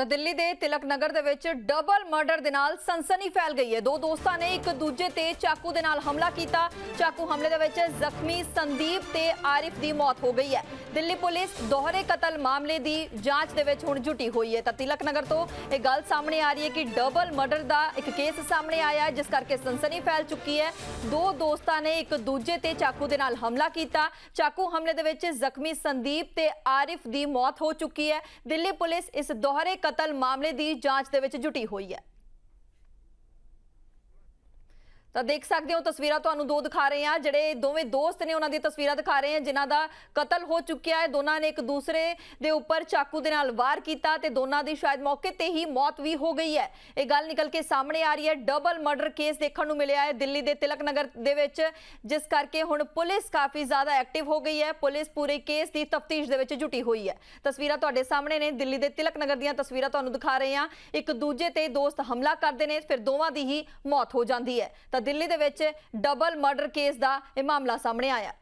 ਤਾਂ ਦਿੱਲੀ ਦੇ ਤਿਲਕ ਨਗਰ ਦੇ ਵਿੱਚ ਡਬਲ ਮਰਡਰ ਦੇ ਨਾਲ ਸਨਸਨੀ ਫੈਲ ਗਈ ਹੈ। ਦੋ ਦੋਸਤਾਂ ਨੇ ਇੱਕ ਦੂਜੇ ਤੇ ਚਾਕੂ ਦੇ ਨਾਲ ਹਮਲਾ ਕੀਤਾ। ਚਾਕੂ ਹਮਲੇ ਦੇ ਵਿੱਚ ਜ਼ਖਮੀ ਸੰਦੀਪ ਤੇ ਆਰਿਫ ਦੀ ਮੌਤ ਹੋ ਗਈ ਹੈ। ਦਿੱਲੀ ਪੁਲਿਸ ਦੋਹਰੇ ਕਤਲ ਮਾਮਲੇ ਦੀ ਜਾਂਚ ਦੇ ਵਿੱਚ ਹੁਣ ਜੁਟੀ ਹੋਈ ਹੈ। ਤਾਂ ਤਿਲਕ ਨਗਰ ਤੋਂ ਇਹ ਗੱਲ ਸਾਹਮਣੇ ਆ ਰਹੀ ਹੈ ਕਿ ਡਬਲ ਮਰਡਰ ਦਾ ਇੱਕ ਕੇਸ ਸਾਹਮਣੇ ਆਇਆ ਹੈ, ਜਿਸ ਕਰਕੇ ਸਨਸਨੀ ਫੈਲ ਚੁੱਕੀ ਹੈ। ਦੋ ਦੋਸਤਾਂ ਨੇ ਇੱਕ ਦੂਜੇ ਤੇ ਚਾਕੂ ਦੇ ਨਾਲ ਹਮਲਾ ਕੀਤਾ। ਚਾਕੂ ਹਮਲੇ ਦੇ ਵਿੱਚ ਜ਼ਖਮੀ ਸੰਦੀਪ ਤੇ ਆਰਿਫ ਦੀ ਮੌਤ ਹੋ ਚੁੱਕੀ ਹੈ। ਦਿੱਲੀ ਪੁਲਿਸ ਇਸ ਦੋਹਰੇ ਕਤਲ ਮਾਮਲੇ ਦੀ ਜਾਂਚ ਦੇ ਵਿੱਚ ਜੁਟੀ ਹੋਈ ਹੈ। ਤਾਂ ਦੇਖ ਸਕਦੇ ਹੋ ਤਸਵੀਰਾਂ ਤੁਹਾਨੂੰ ਦੋ ਦਿਖਾ ਰਹੇ ਹਾਂ। ਜਿਹੜੇ ਦੋਵੇਂ ਦੋਸਤ ਨੇ ਉਹਨਾਂ ਦੀ ਤਸਵੀਰਾਂ ਦਿਖਾ ਰਹੇ ਹਾਂ, ਜਿਨ੍ਹਾਂ ਦਾ ਕਤਲ ਹੋ ਚੁੱਕਿਆ ਹੈ। ਦੋਨਾਂ ਨੇ ਇੱਕ ਦੂਸਰੇ ਦੇ ਉੱਪਰ ਚਾਕੂ ਦੇ ਨਾਲ ਵਾਰ ਕੀਤਾ ਤੇ ਦੋਨਾਂ ਦੀ ਸ਼ਾਇਦ ਮੌਕੇ ਤੇ ਹੀ ਮੌਤ ਵੀ ਹੋ ਗਈ ਹੈ। ਇਹ ਗੱਲ ਨਿਕਲ ਕੇ ਸਾਹਮਣੇ ਆ ਰਹੀ ਹੈ। ਡਬਲ ਮਰਡਰ ਕੇਸ ਦੇਖਣ ਨੂੰ ਮਿਲਿਆ ਹੈ ਦਿੱਲੀ ਦੇ ਤਿਲਕ ਨਗਰ ਦੇ ਵਿੱਚ, ਜਿਸ ਕਰਕੇ ਹੁਣ ਪੁਲਿਸ ਕਾਫੀ ਜ਼ਿਆਦਾ ਐਕਟਿਵ ਹੋ ਗਈ ਹੈ। ਪੁਲਿਸ ਪੂਰੇ ਕੇਸ ਦੀ ਤਫਤੀਸ਼ ਦੇ ਵਿੱਚ ਜੁਟੀ ਹੋਈ ਹੈ। ਤਸਵੀਰਾਂ ਤੁਹਾਡੇ ਸਾਹਮਣੇ ਨੇ। ਦਿੱਲੀ ਦੇ ਤਿਲਕ ਨਗਰ ਦੀਆਂ ਤਸਵੀਰਾਂ ਤੁਹਾਨੂੰ ਦਿਖਾ ਰਹੇ ਹਾਂ। ਇੱਕ ਦੂਜੇ ਤੇ ਦੋਸਤ ਹਮਲਾ ਕਰਦੇ ਨੇ, ਫਿਰ ਦੋਵਾਂ ਦੀ ਹੀ ਮੌਤ ਹੋ ਜਾਂਦੀ ਹੈ। ਤਾਂ ਦਿੱਲੀ ਦੇ ਵਿੱਚ ਡਬਲ ਮਰਡਰ ਕੇਸ ਦਾ ਇਹ ਮਾਮਲਾ ਸਾਹਮਣੇ ਆਇਆ।